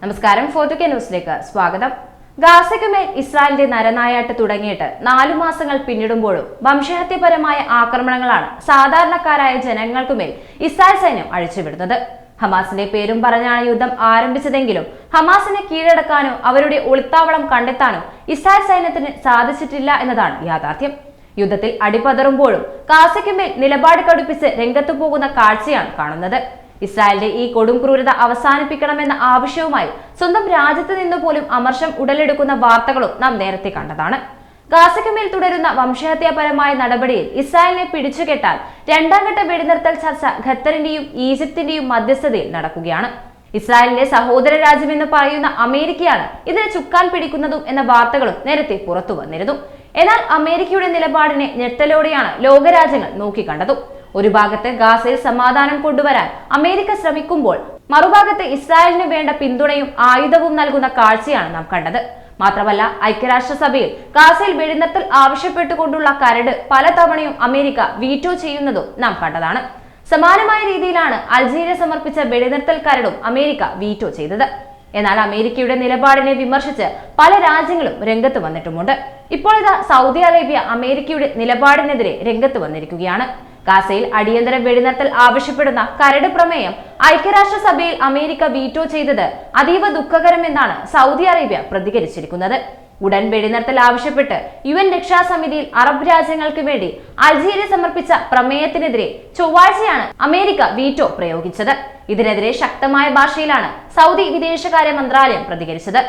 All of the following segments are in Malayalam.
നമസ്കാരം ഫോർട്ടുക്കെ ന്യൂസിലേക്ക് സ്വാഗതം. ഗാസയ്ക്കുമേൽ ഇസ്രായേലിന്റെ നരനായാട്ട് തുടങ്ങിയിട്ട് നാലു മാസങ്ങൾ പിന്നിടുമ്പോഴും വംശഹത്യപരമായ ആക്രമണങ്ങളാണ് സാധാരണക്കാരായ ജനങ്ങൾക്കുമേൽ ഇസ്രായേൽ സൈന്യം അഴിച്ചുവിടുന്നത്. ഹമാസിന്റെ പേരും പറഞ്ഞാണ് യുദ്ധം ആരംഭിച്ചതെങ്കിലും ഹമാസിനെ കീഴടക്കാനോ അവരുടെ ഒളിത്താവളം കണ്ടെത്താനോ ഇസ്രായേൽ സൈന്യത്തിന് സാധിച്ചിട്ടില്ല എന്നതാണ് യാഥാർത്ഥ്യം. യുദ്ധത്തിൽ അടിപതറുമ്പോഴും ഗാസയ്ക്കുമേൽ നിലപാട് കടുപ്പിച്ച് രംഗത്തു പോകുന്ന കാഴ്ചയാണ് കാണുന്നത്. ഇസ്രായേലിന്റെ ഈ കൊടും ക്രൂരത അവസാനിപ്പിക്കണമെന്ന ആവശ്യവുമായി സ്വന്തം രാജ്യത്ത് നിന്നുപോലും അമർഷം ഉടലെടുക്കുന്ന വാർത്തകളും നാം നേരത്തെ കണ്ടതാണ്. ഗാസയ്ക്കുമേൽ തുടരുന്ന വംശഹത്യാപരമായ നടപടിയിൽ ഇസ്രായേലിനെ പിടിച്ചുകെട്ടാൻ രണ്ടാം ഘട്ട വെടിനിർത്തൽ ചർച്ച ഖത്തറിന്റെയും ഈജിപ്തിന്റെയും മധ്യസ്ഥതയിൽ നടക്കുകയാണ്. ഇസ്രായേലിന്റെ സഹോദര രാജ്യമെന്ന് പറയുന്ന അമേരിക്കയാണ് ഇതിനെ ചുക്കാൻ പിടിക്കുന്നതും എന്ന വാർത്തകളും നേരത്തെ പുറത്തു വന്നിരുന്നു. എന്നാൽ അമേരിക്കയുടെ നിലപാടിനെ ഞെട്ടലോടെയാണ് ലോകരാജ്യങ്ങൾ നോക്കിക്കണ്ടതും. ഒരു ഭാഗത്ത് ഗാസയിൽ സമാധാനം കൊണ്ടുവരാൻ അമേരിക്ക ശ്രമിക്കുമ്പോൾ മറുഭാഗത്ത് ഇസ്രായേലിന് വേണ്ട പിന്തുണയും ആയുധവും നൽകുന്ന കാഴ്ചയാണ് നാം കണ്ടത്. മാത്രമല്ല ഐക്യരാഷ്ട്രസഭയിൽ ഗാസയിൽ വെടിനിർത്തൽ ആവശ്യപ്പെട്ടുകൊണ്ടുള്ള കരട് പലതവണയും അമേരിക്ക വീറ്റോ ചെയ്യുന്നതും നാം കണ്ടതാണ്. സമാനമായ രീതിയിലാണ് അൾജീരിയ സമർപ്പിച്ച വെടിനിർത്തൽ കരടും അമേരിക്ക വീറ്റോ ചെയ്തത്. എന്നാൽ അമേരിക്കയുടെ നിലപാടിനെ വിമർശിച്ച് പല രാജ്യങ്ങളും രംഗത്ത് വന്നിട്ടുമുണ്ട്. ഇപ്പോൾ ഇതാ സൗദി അറേബ്യ അമേരിക്കയുടെ നിലപാടിനെതിരെ രംഗത്ത് വന്നിരിക്കുകയാണ്. ഗാസയിൽ അടിയന്തര വെടിനിർത്തൽ ആവശ്യപ്പെടുന്ന കരട് പ്രമേയം ഐക്യരാഷ്ട്രസഭയിൽ അമേരിക്ക വീറ്റോ ചെയ്തത് അതീവ ദുഃഖകരമെന്നാണ് സൗദി അറേബ്യ പ്രതികരിച്ചിരിക്കുന്നത്. ഉടൻ വെടിനിർത്തൽ ആവശ്യപ്പെട്ട് യു എൻ രക്ഷാസമിതിയിൽ അറബ് രാജ്യങ്ങൾക്ക് വേണ്ടി അൾജീരിയ സമർപ്പിച്ച പ്രമേയത്തിനെതിരെ ചൊവ്വാഴ്ചയാണ് അമേരിക്ക വീറ്റോ പ്രയോഗിച്ചത്. ഇതിനെതിരെ ശക്തമായ ഭാഷയിലാണ് സൗദി വിദേശകാര്യ മന്ത്രാലയം പ്രതികരിച്ചത്.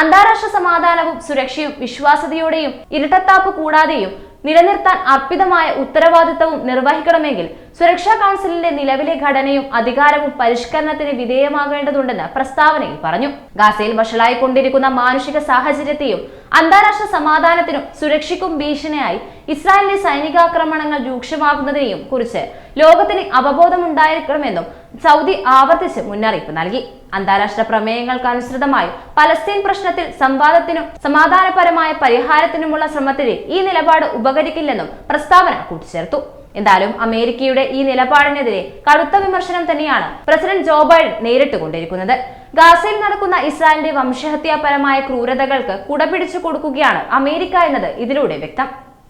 അന്താരാഷ്ട്ര സമാധാനവും സുരക്ഷയും വിശ്വാസ്യതയോടെയും ഇരട്ടത്താപ്പ് കൂടാതെയും നിലനിർത്താൻ അർപ്പിതമായ ഉത്തരവാദിത്തവും നിർവഹിക്കണമെങ്കിൽ സുരക്ഷാ കൗൺസിലിന്റെ നിലവിലെ ഘടനയും അധികാരവും പരിഷ്കരണത്തിന് വിധേയമാകേണ്ടതുണ്ടെന്ന് പ്രസ്താവനയിൽ പറഞ്ഞു. ഗാസയിൽ വഷളായിക്കൊണ്ടിരിക്കുന്ന മാനുഷിക സാഹചര്യത്തെയും അന്താരാഷ്ട്ര സമാധാനത്തിനും സുരക്ഷയ്ക്കും ഭീഷണിയായി ഇസ്രായേലിന്റെ സൈനികാക്രമണങ്ങൾ രൂക്ഷമാകുന്നതിനെയും കുറിച്ച് ലോകത്തിന് അവബോധമുണ്ടായിരിക്കണമെന്നും സൗദി ആവർത്തിച്ച് മുന്നറിയിപ്പ് നൽകി. അന്താരാഷ്ട്ര പ്രമേയങ്ങൾക്കനുസൃതമായി പലസ്തീൻ പ്രശ്നത്തിൽ സംവാദത്തിനും സമാധാനപരമായ പരിഹാരത്തിനുമുള്ള ശ്രമത്തിന് ഈ നിലപാട് ഉപകരിക്കില്ലെന്നും പ്രസ്താവന കൂട്ടിച്ചേർത്തു. എന്തായാലും അമേരിക്കയുടെ ഈ നിലപാടിനെതിരെ കടുത്ത വിമർശനം തന്നെയാണ് പ്രസിഡന്റ് ജോ ബൈഡൻ നേരിട്ട് കൊണ്ടിരിക്കുന്നത്. ഗാസയിൽ നടക്കുന്ന ഇസ്രായേലിന്റെ വംശഹത്യാപരമായ ക്രൂരതകൾക്ക് കുടപിടിച്ചു കൊടുക്കുകയാണ് അമേരിക്ക എന്നത് ഇതിലൂടെ വ്യക്തം.